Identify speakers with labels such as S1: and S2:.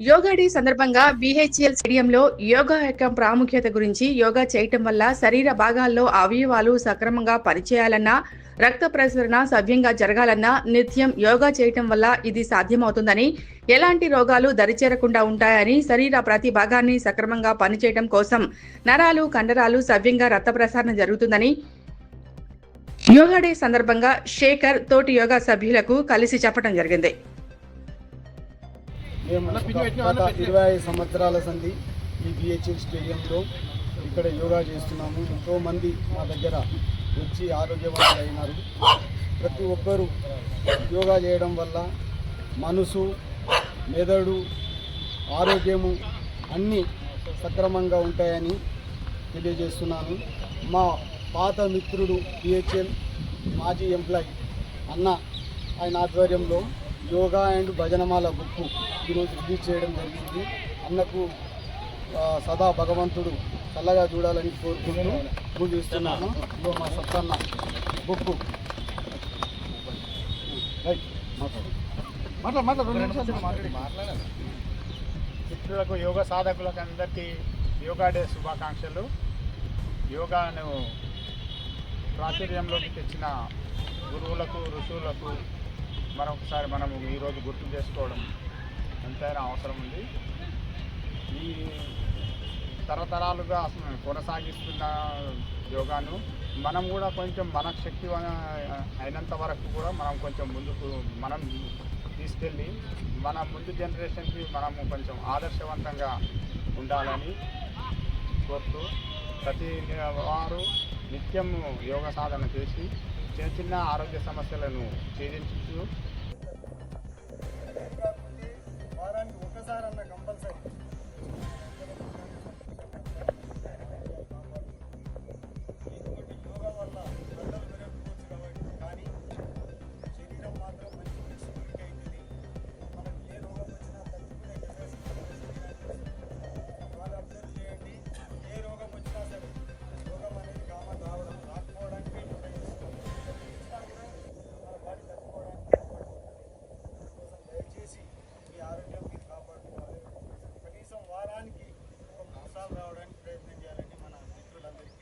S1: Yoga day సందర్భంగా BHL స్టేడియంలో యోగా యొక్క ప్రాముఖ్యత గురించి యోగా చేయటం వల్ల శరీర భాగాల్లో అవయవాలు సక్రమంగా పనిచేయాలన్నా రక్త ప్రసరణ సవ్యంగా జరగాలన్నా నిత్యం యోగా చేయటం వల్ల ఇది సాధ్యమవుతుందని ఎలాంటి రోగాలు దరిచేరకుండా ఉంటాయని శరీర ప్రతి భాగాన్ని సక్రమంగా పనిచేయటం కోసం నరాలు కండరాలు సవ్యంగా రక్త ప్రసారణ జరుగుతుందని యోగా డే సందర్భంగా శేఖర్ తోటి యోగా సభ్యులకు కలిసి చెప్పడం జరిగింది.
S2: గత ఇరవై ఐదు సంవత్సరాల సంధి ఈ బిహెచ్ఎల్ స్టేడియంలో ఇక్కడ యోగా చేస్తున్నాము. ఎంతో మంది మా దగ్గర వచ్చి ఆరోగ్యవంతులైనారు. ప్రతి ఒక్కరూ యోగా చేయడం వల్ల మనసు మెదడు ఆరోగ్యము అన్నీ సక్రమంగా ఉంటాయని తెలియజేస్తున్నాను. మా పాత మిత్రుడు బిహెచ్ఎల్ మాజీ ఎంప్లాయీ అన్న ఆయన ఆధ్వర్యంలో యోగా అండ్ భజనమాల బుక్ ఈరోజు రిలీజ్ చేయడం జరిగింది. అన్నకు సదా భగవంతుడు చల్లగా చూడాలని కోరుకుంటూ పూజ చేస్తున్నాను. మా సత్తన్న బుక్ రైట్ మాట్లాడు. మాట్లాడు మాట్లాడు రెండు నిమిషాలు మాట్లాడు.
S3: మిత్రులకు యోగ సాధకులకు అందరికీ యోగా డే శుభాకాంక్షలు. యోగాను ప్రాచుర్యంలోకి తెచ్చిన గురువులకు ఋషువులకు మరొకసారి మనము ఈరోజు గుర్తు చేసుకోవడం ఎంతైనా అవసరం ఉంది. ఈ తరతరాలుగా అసలు కొనసాగిస్తున్న యోగాను మనం కూడా కొంచెం మన శక్తి అయినంత వరకు కూడా మనం కొంచెం ముందుకు మనం తీసుకెళ్ళి మన ముందు జనరేషన్కి మనము కొంచెం ఆదర్శవంతంగా ఉండాలని కోరుతూ ప్రతి వారు నిత్యం యోగ సాధన చేసి చిన్న చిన్న ఆరోగ్య సమస్యలను ఛేదించు రాష్ట్రాలు రావడానికి ప్రయత్నం చేయాలని మన మిత్రులందరికీ